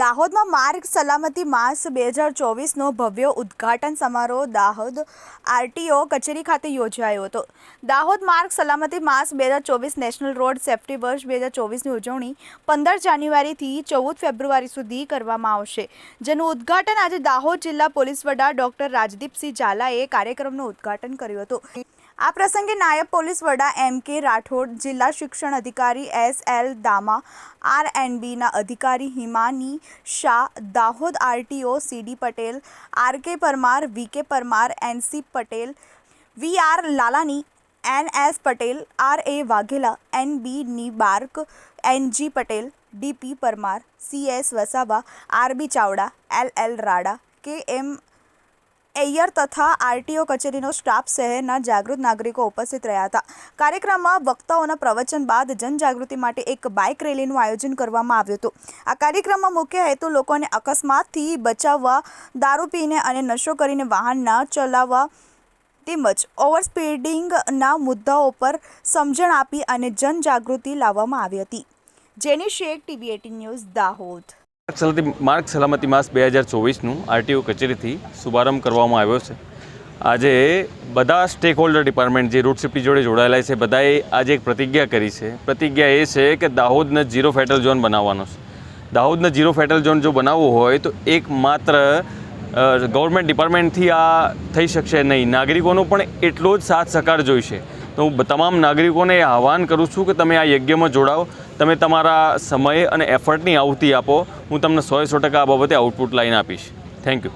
દાહોદમાં માર્ગ સલામતી માસ બે હજાર ચોવીસનો ભવ્ય ઉદ્ઘાટન સમારોહ દાહોદ આરટીઓ કચેરી ખાતે યોજાયો હતો. દાહોદ માર્ગ સલામતી માસ બે હજાર ચોવીસ નેશનલ રોડ સેફ્ટી વર્ષ બે હજાર ચોવીસની ઉજવણી પંદર જાન્યુઆરીથી ચૌદ ફેબ્રુઆરી સુધી કરવામાં આવશે. જેનું ઉદ્ઘાટન આજે દાહોદ જિલ્લા પોલીસ વડા ડોક્ટર રાજદીપસિંહ ઝાલાએ કાર્યક્રમનું ઉદ્ઘાટન કર્યું હતું. આ પ્રસંગે નાયબ પોલીસ વડા એમ કે રાઠોડ, જિલ્લા શિક્ષણ અધિકારી S L Dama, R and બીના અધિકારી Himani Shah, Dahod RTO CD Patel, R K Parmar, V K Parmar NC Patel, V R Lalani, N S Patel, R A Vaghela, N B Nibark, N G Patel DP Parmar, C S Vasava, R B Chavda, L L Rada, K M Iyer તથા RTO કચેરીનો staff શહેરના જાગૃત નાગરિકો ઉપસ્થિત રહ્યા હતા. કાર્યક્રમમાં વક્તાઓના પ્રવચન બાદ જનજાગૃતિ માટે એક બાઇક રેલીનું આયોજન કરવામાં આવ્યું હતું. આ કાર્યક્રમમાં મુખ્ય હેતુ લોકોને અકસ્માતથી બચાવવા, દારૂ પીને અને નશો કરીને વાહન ન ચલાવવા તેમજ ઓવરસ્પીડિંગના મુદ્દાઓ પર સમજણ આપી અને જનજાગૃતિ લાવવામાં આવી હતી. Jeni Sheikh TV eighteen news Dahod. માર્ગ સલામતી માર્ગ સલામતી માસ બે હજાર ચોવીસનું આરટીઓ કચેરીથી શુભારંભ કરવામાં આવ્યો છે. આજે બધા સ્ટેક હોલ્ડર ડિપાર્ટમેન્ટ જે રૂટ સેફ્ટી જોડે જોડાયેલા છે, બધાએ આજે એક પ્રતિજ્ઞા કરી છે. પ્રતિજ્ઞા એ છે કે દાહોદને ઝીરો ફેટલ ઝોન બનાવવાનો છે. દાહોદને ઝીરો ફેટલ ઝોન જો બનાવવો હોય, તો એક માત્ર ગવર્મેન્ટ ડિપાર્ટમેન્ટથી આ થઈ શકશે નહીં. નાગરિકોનો પણ એટલો જ સાથ સહકાર જોઈશે. તો હું તમામ નાગરિકોને એ આહવાન કરું છું કે તમે આ યજ્ઞમાં જોડાઓ. તમે તમારા સમય અને એફર્ટની આહુતિ આપો. હું તમને સો સો ટકા આ બાબતે આઉટપુટ લાઈન આપીશ. Thank you